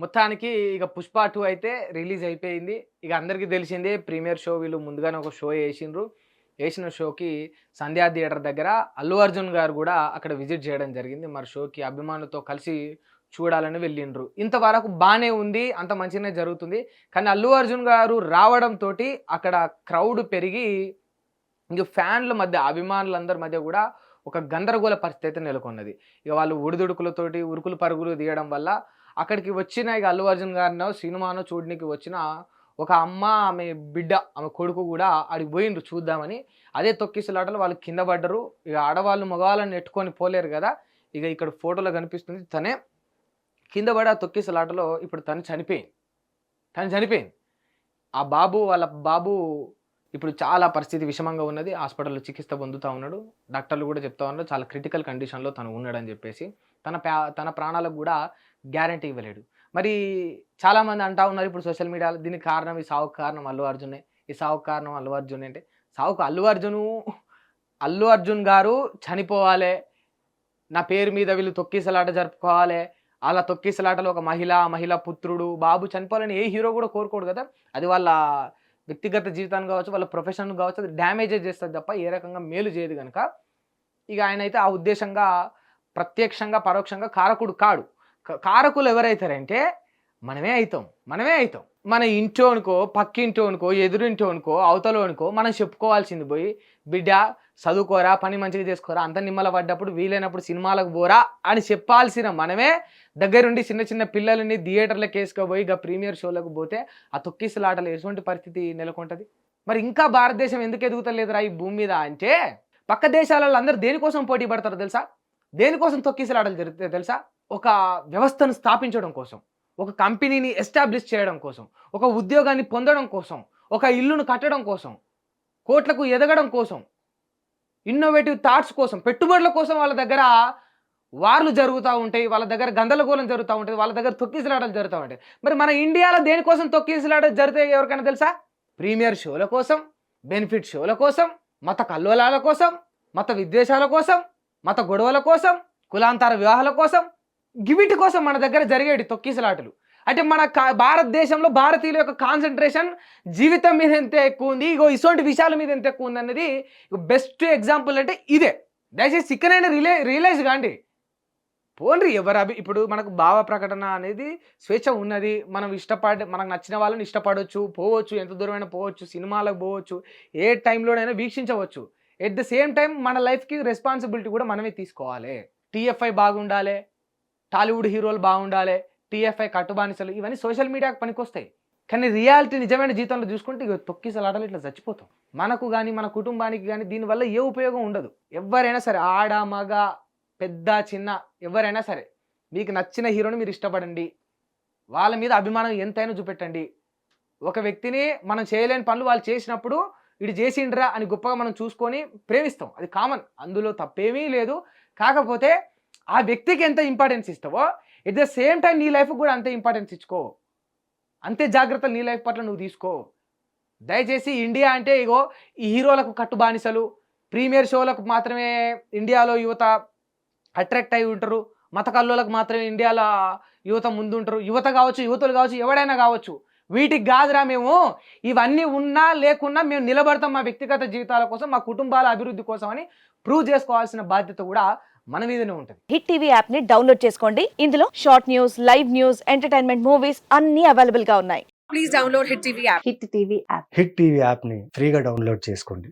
మొత్తానికి ఇక పుష్ప టూ అయితే రిలీజ్ అయిపోయింది. ఇక అందరికీ తెలిసిందే ప్రీమియర్ షో వీళ్ళు ముందుగానే ఒక షో వేసిండ్రు. వేసిన షోకి సంధ్యా థియేటర్ దగ్గర అల్లు అర్జున్ గారు కూడా అక్కడ విజిట్ చేయడం జరిగింది. మరి షోకి అభిమానులతో కలిసి చూడాలని వెళ్ళిండ్రు. ఇంతవరకు బాగానే ఉంది అంత మంచిగానే జరుగుతుంది. కానీ అల్లు అర్జున్ గారు రావడంతో అక్కడ క్రౌడ్ పెరిగి ఇంక ఫ్యాన్ల మధ్య అభిమానులందరి మధ్య కూడా ఒక గందరగోళ పరిస్థితి అయితే నెలకొన్నది. ఇక వాళ్ళు ఉడిదుడుకులతోటి ఉరుకులు పరుగులు తీయడం వల్ల అక్కడికి వచ్చిన ఇక అల్లు అర్జున్ గారినో సినిమానో చూడడానికి వచ్చిన ఒక అమ్మ ఆమె బిడ్డ ఆమె కొడుకు కూడా ఆడికి పోయిండ్రు చూద్దామని. అదే తొక్కిసలాటలు వాళ్ళు కింద పడ్డరు. ఇక ఆడవాళ్ళు మగవాళ్ళని నెట్టుకొని పోలేరు కదా. ఇక ఇక్కడ ఫోటోలో కనిపిస్తుంది తనే కింద పడి ఆ తొక్కిసలాటలో ఇప్పుడు తను చనిపోయింది. తను చనిపోయింది. ఆ బాబు వాళ్ళ బాబు ఇప్పుడు చాలా పరిస్థితి విషమంగా ఉన్నది. హాస్పిటల్లో చికిత్స పొందుతూ ఉన్నాడు. డాక్టర్లు కూడా చెప్తా ఉన్నారు. చాలా క్రిటికల్ కండిషన్లో తను ఉన్నాడని చెప్పేసి. తన ప్రా తన ప్రాణాలకు కూడా గ్యారంటీ ఇవ్వలేడు. మరి చాలామంది అంటా ఉన్నారు ఇప్పుడు సోషల్ మీడియాలో దీనికి కారణం ఈ సావుకు కారణం అల్లు అర్జునే. ఈ సావుకు కారణం అల్లు అర్జున్ అంటే సావుకు అల్లు అర్జును అల్లు అర్జున్ గారు చనిపోవాలి. నా పేరు మీద వీళ్ళు తొక్కిసలాట జరుపుకోవాలి. అలా తొక్కిసలాటలో ఒక మహిళ మహిళ పుత్రుడు బాబు చనిపోవాలని ఏ హీరో కూడా కోరుకోడు కదా. అది వాళ్ళ వ్యక్తిగత జీవితాన్ని కావచ్చు వాళ్ళ ప్రొఫెషన్ కావచ్చు అది డ్యామేజే చేస్తుంది తప్ప ఏ రకంగా మేలు చేయదు కనుక ఇక ఆయన అయితే ఆ ఉద్దేశంగా ప్రత్యక్షంగా పరోక్షంగా కారకుడు కాడు. కారకులు ఎవరైతారంటే మనమే అవుతాం మనమే అవుతాం మన ఇంటోనుకో పక్కింటోనుకో ఎదురింటోనుకో అవతలోనుకో మనం చెప్పుకోవాల్సింది పోయి బిడ్డ చదువుకోరా పని మంచిగా చేసుకోరా అంత నిమ్మల పడ్డప్పుడు వీలైనప్పుడు సినిమాలకు పోరా అని చెప్పాల్సిన మనమే దగ్గరుండి చిన్న చిన్న పిల్లలని థియేటర్లకు వేసుకోబోయి ఇక ప్రీమియర్ షోలకు పోతే ఆ తొక్కిసలాటలు ఎటువంటి పరిస్థితి నెలకొంటుంది? మరి ఇంకా భారతదేశం ఎందుకు ఎదుగుతలేదురా ఈ భూమి మీద అంటే పక్క దేశాలలో అందరూ దేనికోసం పోటీ పడతారో తెలుసా? దేనికోసం తొక్కిసలాడలు జరుగుతాయి తెలుసా? ఒక వ్యవస్థను స్థాపించడం కోసం ఒక కంపెనీని ఎస్టాబ్లిష్ చేయడం కోసం ఒక ఉద్యోగాన్ని పొందడం కోసం ఒక ఇల్లును కట్టడం కోసం కోట్లకు ఎదగడం కోసం ఇన్నోవేటివ్ థాట్స్ కోసం పెట్టుబడుల కోసం వాళ్ళ దగ్గర వార్లు జరుగుతూ ఉంటాయి వాళ్ళ దగ్గర గందరగోళం జరుగుతూ ఉంటుంది వాళ్ళ దగ్గర తొక్కిసలాటలు జరుగుతూ ఉంటాయి. మరి మన ఇండియాలో దేనికోసం తొక్కిసలాటలు జరుగుతాయి ఎవరికైనా తెలుసా? ప్రీమియర్ షోల కోసం బెనిఫిట్ షోల కోసం మత కల్లోలాల కోసం మత విద్వేషాల కోసం మత గొడవల కోసం కులాంతర వివాహాల కోసం గివిటి కోసం మన దగ్గర జరిగేటి తొక్కిసలాటలు. అంటే మన కా- భారతదేశంలో భారతీయుల యొక్క కాన్సన్ట్రేషన్ జీవితం మీద ఎంత ఎక్కువ ఉంది ఇగో ఇటువంటి విషయాల మీద ఎంత ఎక్కువ ఉంది అన్నది బెస్ట్ ఎగ్జాంపుల్ అంటే ఇదే. దయచేసి చిక్కనైనా రిలే రియలైజ్ కాండి. పోన్రి ఎవరు అభి ఇప్పుడు మనకు భావ ప్రకటన అనేది స్వేచ్ఛ ఉన్నది. మనం ఇష్టపడే మనకు నచ్చిన వాళ్ళని ఇష్టపడవచ్చు పోవచ్చు ఎంత దూరమైనా పోవచ్చు సినిమాలకు పోవచ్చు ఏ టైంలోనైనా వీక్షించవచ్చు. ఎట్ ద సేమ్ టైం మన లైఫ్కి రెస్పాన్సిబిలిటీ కూడా మనమే తీసుకోవాలి. టీఎఫ్ఐ బాగుండాలి టాలీవుడ్ హీరోలు బాగుండాలి టీఎఫ్ఐ కట్టుబానిసలు ఇవన్నీ సోషల్ మీడియాకి పనికొస్తాయి. కానీ రియాలిటీ నిజమైన జీవితంలో చూసుకుంటే ఇక తొక్కిసలాటలు ఇట్లా చచ్చిపోతాం. మనకు కానీ మన కుటుంబానికి కానీ దీనివల్ల ఏ ఉపయోగం ఉండదు. ఎవరైనా సరే ఆడ మగ పెద్ద చిన్న ఎవరైనా సరే మీకు నచ్చిన హీరోని మీరు ఇష్టపడండి. వాళ్ళ మీద అభిమానం ఎంతైనా చూపెట్టండి. ఒక వ్యక్తిని మనం చేయలేని పనులు వాళ్ళు చేసినప్పుడు ఇటు చేసిండ్రా అని గొప్పగా మనం చూసుకొని ప్రేమిస్తాం. అది కామన్. అందులో తప్పేమీ లేదు. కాకపోతే ఆ వ్యక్తికి ఎంత ఇంపార్టెన్స్ ఇస్తావో ఎట్ ద సేమ్ టైం నీ లైఫ్ కూడా అంతే ఇంపార్టెన్స్ ఇచ్చుకో. అంతే జాగ్రత్తలు నీ లైఫ్ పట్ల నువ్వు తీసుకో. దయచేసి ఇండియా అంటే ఇగో ఈ హీరోలకు కట్టుబానిసలు ప్రీమియర్ షోలకు మాత్రమే ఇండియాలో యువత అట్రాక్ట్ అయి ఉంటారు. మత కల్లోలకు మాత్రమే ఇండియాలో యువత ముందుంటారు. యువత కావచ్చు యువతలు కావచ్చు ఎవడైనా కావచ్చు. వీటికి కాదురా మేము. ఇవన్నీ ఉన్నా లేకున్నా మేము నిలబడతాం మా వ్యక్తిగత జీవితాల కోసం మా కుటుంబాల అభివృద్ధి కోసం అని ప్రూవ్ చేసుకోవాల్సిన బాధ్యత కూడా మన మీదనే ఉంటుంది. హిట్ టీవీ యాప్ని డౌన్లోడ్ చేసుకోండి. ఇందులో short news live news entertainment movies అన్ని అవైలబుల్గా ఉన్నాయి. Please download hit TV app. Hit TV app. Hit TV యాప్ని ఫ్రీగా డౌన్లోడ్ చేసుకోండి.